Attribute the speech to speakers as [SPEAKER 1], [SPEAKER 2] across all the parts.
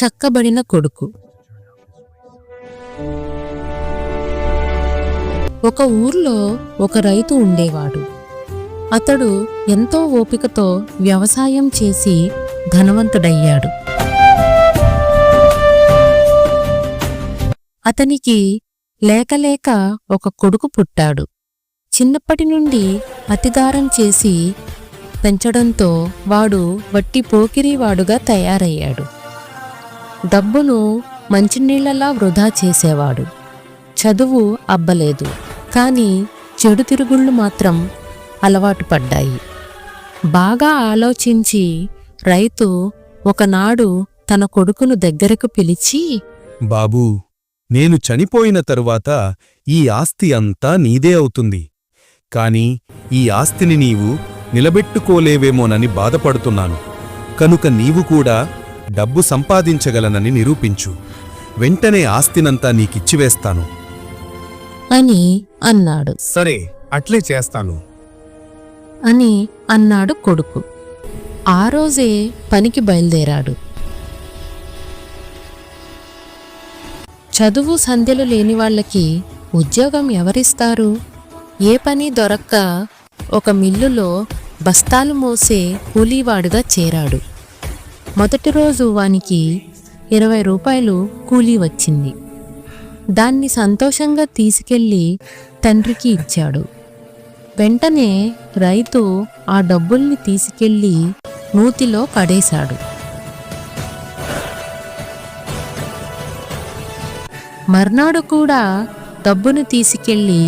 [SPEAKER 1] చక్కబడిన కొడుకు. ఒక ఊర్లో ఒక రైతు ఉండేవాడు. అతడు ఎంతో ఓపికతో వ్యవసాయం చేసి ధనవంతుడయ్యాడు. అతనికి లేకలేక ఒక కొడుకు పుట్టాడు. చిన్నప్పటి నుండి అతిదారం చేసి పెంచడంతో వాడు వట్టి పోకిరివాడుగా తయారయ్యాడు. డబ్బును మంచినీళ్ళలా వృధా చేసేవాడు. చదువు అబ్బలేదు కానీ చెడు తిరుగుళ్ళు మాత్రం అలవాటు పడ్డాయి. బాగా ఆలోచించి రైతు ఒకనాడు తన కొడుకును దగ్గరకు పిలిచి
[SPEAKER 2] బాబూ నేను చనిపోయిన తరువాత ఈ ఆస్తి అంతా నీదే అవుతుంది. కాని ఈ ఆస్తిని నీవు నిలబెట్టుకోలేవేమోనని బాధపడుతున్నాను. కనుక నీవు కూడా డబ్బు సంపాదించగలనని నిరూపించు. వెంటనే ఆస్తినంతా నీకిచ్చివేస్తాను.
[SPEAKER 1] అని అన్నాడు.
[SPEAKER 3] సరే అట్లే చేస్తాను.
[SPEAKER 1] అని అన్నాడు కొడుకు. ఆ రోజే పనికి బయలుదేరాడు. చదువు సంధ్యలు లేని వాళ్ళకి ఉద్యోగం ఎవరిస్తారు? ఏ పని దొరక్క ఒక మిల్లులో బస్తాలు మోసే కూలీవాడుగా చేరాడు. మొదటి రోజు వానికి ఇరవై రూపాయలు కూలీ వచ్చింది. దాన్ని సంతోషంగా తీసుకెళ్ళి తండ్రికి ఇచ్చాడు. వెంటనే రైతు ఆ డబ్బుల్ని తీసుకెళ్ళి నూతిలో పడేశాడు. మర్నాడు కూడా డబ్బును తీసుకెళ్ళి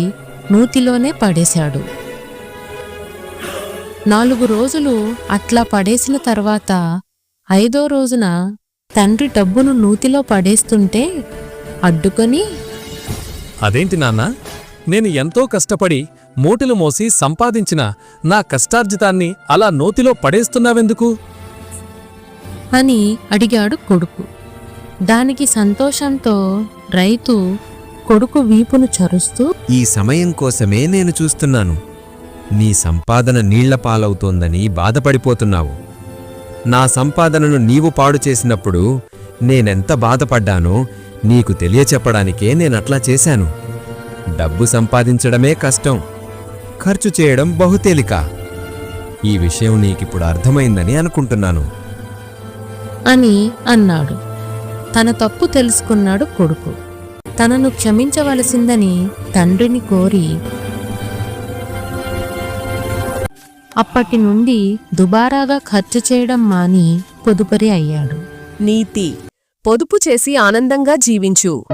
[SPEAKER 1] నూతిలోనే పడేశాడు. నాలుగు రోజులు అట్లా పడేసిన తర్వాత ఐదో రోజున తండ్రి డబ్బును నూతిలో పడేస్తుంటే అడ్డుకొని
[SPEAKER 4] అదేంటి నాన్నా? నేను ఎంతో కష్టపడి మూటలు మోసి సంపాదించిన నా కష్టార్జితాన్ని అలా నోతిలో పడేస్తున్నావెందుకు?
[SPEAKER 1] అని అడిగాడు కొడుకు. దానికి సంతోషంతో రైతు కొడుకు వీపును చరుస్తూ
[SPEAKER 5] ఈ సమయం కోసమే నేను చూస్తున్నాను. నీ సంపాదన నీళ్ళ పాలవుతోందని బాధపడిపోతున్నావు. నా సంపాదనను నీవు పాడు చేసినప్పుడు నేనెంత బాధపడ్డానో నీకు తెలియచెప్పడానికే నేనట్లా చేశాను. డబ్బు సంపాదించడమే కష్టం. ఖర్చు చేయడం బహుతేలిక. ఈ విషయం నీకిప్పుడు అర్థమైందని అనుకుంటున్నాను.
[SPEAKER 1] అని అన్నాడు. తన తప్పు తెలుసుకున్నాడు కొడుకు. తనను క్షమించవలసిందని తండ్రిని కోరి అప్పటి నుండి దుబారాగా ఖర్చు చేయడం మాని పొదుపరి అయ్యాడు.
[SPEAKER 6] నీతి. పొదుపు చేసి ఆనందంగా జీవించు.